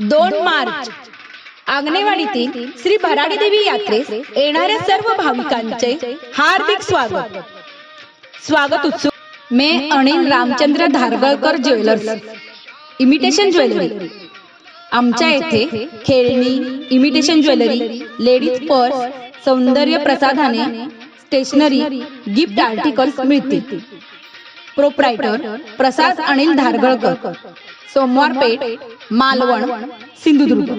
दोन मार्च. आंगणेवाडीतील श्री भराडी देवी यात्रेस येणाऱ्या सर्व भाविकांचे हार्दिक स्वागत. स्वागत उत्सुक मे Anil Ramchandra Dhargalkar jewellers. Imitation jewellery. आमच्या येथे खेळणी इमिटेशन ज्वेलरी लेडीज पर्स सौंदर्य प्रसाधने स्टेशनरी गिफ्ट आर्टिकल्स मिळतील. प्रोप्रायटर प्रसाद अनिल धारगळकर सोमवार पेठ मालवण सिंधुदुर्ग।